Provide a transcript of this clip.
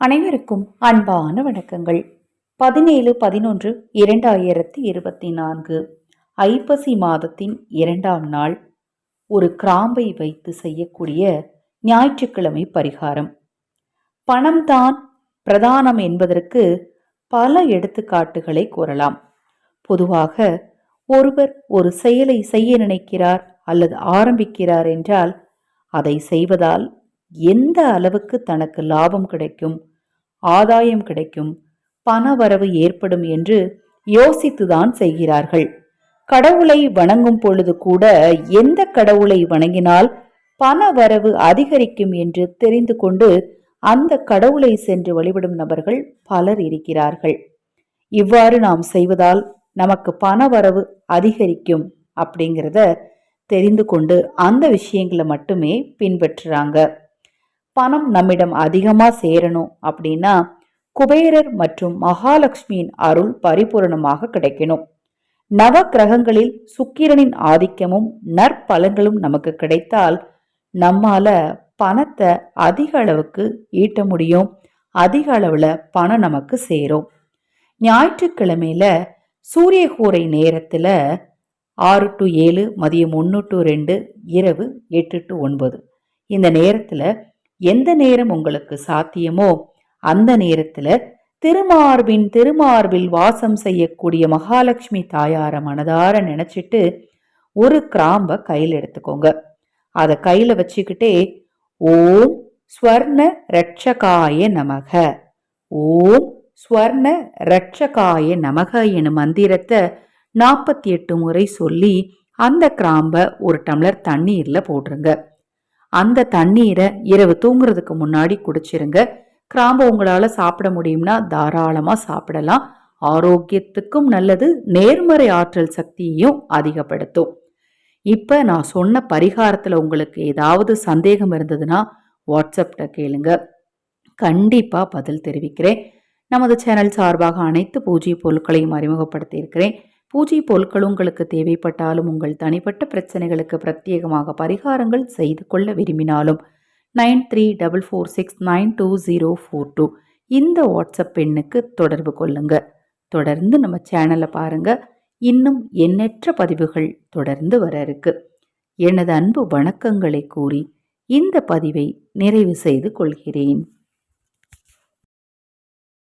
அனைவருக்கும் அன்பான வணக்கங்கள். பதினேழு பதினொன்று இரண்டாயிரத்தி இருபத்தி நான்கு ஐப்பசி மாதத்தின் இரண்டாம் நாள். ஒரு கிராம்பை வைத்து செய்யக்கூடிய ஞாயிற்றுக்கிழமை பரிகாரம். பணம்தான் பிரதானம் என்பதற்கு பல எடுத்துக்காட்டுகளை கூறலாம். பொதுவாக ஒருவர் ஒரு செயலை செய்ய நினைக்கிறார் அல்லது ஆரம்பிக்கிறார் என்றால் அதை செய்வதால் எந்த அளவுக்கு தனக்கு லாபம் கிடைக்கும் ஆதாயம் கிடைக்கும் பணவரவு ஏற்படும் என்று யோசித்துதான் செய்கிறார்கள். கடவுளை வணங்கும் பொழுது கூட எந்த கடவுளை வணங்கினால் பண வரவு அதிகரிக்கும் என்று தெரிந்து கொண்டு அந்த கடவுளை சென்று வழிபடும் நபர்கள் பலர் இருக்கிறார்கள். இவ்வாறு நாம் செய்வதால் நமக்கு பண வரவு அதிகரிக்கும் அப்படிங்கிறத தெரிந்து கொண்டு அந்த விஷயங்களை மட்டுமே பின்பற்றுறாங்க. பணம் நம்மிடம் அதிகமாக சேரணும் அப்படின்னா குபேரர் மற்றும் மகாலட்சுமியின் அருள் பரிபூரணமாக கிடைக்கணும். நவ கிரகங்களில் சுக்கிரனின் ஆதிக்கமும் நற்பலன்களும் நமக்கு கிடைத்தால் நம்மால பணத்தை அதிக அளவுக்கு ஈட்ட முடியும். அதிக அளவில் பணம் நமக்கு சேரும். ஞாயிற்றுக்கிழமையில சூரியகூரை நேரத்தில் ஆறு டு ஏழு மதியம் ஒன்று டு ரெண்டு இரவு எட்டு டு ஒன்பது. இந்த நேரத்தில் எந்த நேரம் உங்களுக்கு சாத்தியமோ அந்த நேரத்தில் திருமார்பின் திருமார்பில் வாசம் செய்யக்கூடிய மகாலட்சுமி தாயார மனதார நினச்சிட்டு ஒரு கிராம்ப கையில் எடுத்துக்கோங்க. அதை கையில் வச்சுக்கிட்டே ஓம் ஸ்வர்ண ரட்சகாய நமக. ஓம் ஸ்வர்ண ரட்சகாய நமக எனும் மந்திரத்தை நாற்பத்தி எட்டு முறை சொல்லி அந்த கிராம்பை ஒரு டம்ளர் தண்ணீரில் போட்டுருங்க. அந்த தண்ணீரை இரவு தூங்குறதுக்கு முன்னாடி குடிச்சிருங்க. கிராம்பு உங்களால் சாப்பிட முடியும்னா தாராளமாக சாப்பிடலாம். ஆரோக்கியத்துக்கும் நல்லது நேர்மறை ஆற்றல் சக்தியையும் அதிகப்படுத்தும். இப்போ நான் சொன்ன பரிகாரத்தில் உங்களுக்கு ஏதாவது சந்தேகம் இருந்ததுன்னா வாட்ஸ்அப்பில் கேளுங்க. கண்டிப்பாக பதில் தெரிவிக்கிறேன். நமது சேனல் சார்பாக அனைத்து பூஜை பொருட்களையும் அறிமுகப்படுத்தியிருக்கிறேன். பூஜை பொருட்கள் உங்களுக்கு தேவைப்பட்டாலும் உங்கள் தனிப்பட்ட பிரச்சனைகளுக்கு பிரத்யேகமாக பரிகாரங்கள் செய்து கொள்ள விரும்பினாலும் nine three double four six nine two zero four two இந்த வாட்ஸ்அப் எண்ணுக்கு தொடர்பு கொள்ளுங்க. தொடர்ந்து நம்ம சேனலை பாருங்க. இன்னும் எண்ணற்ற பதிவுகள் தொடர்ந்து வர இருக்கு. எனது அன்பு வணக்கங்களை கூறி இந்த பதிவை நிறைவு செய்து கொள்கிறேன்.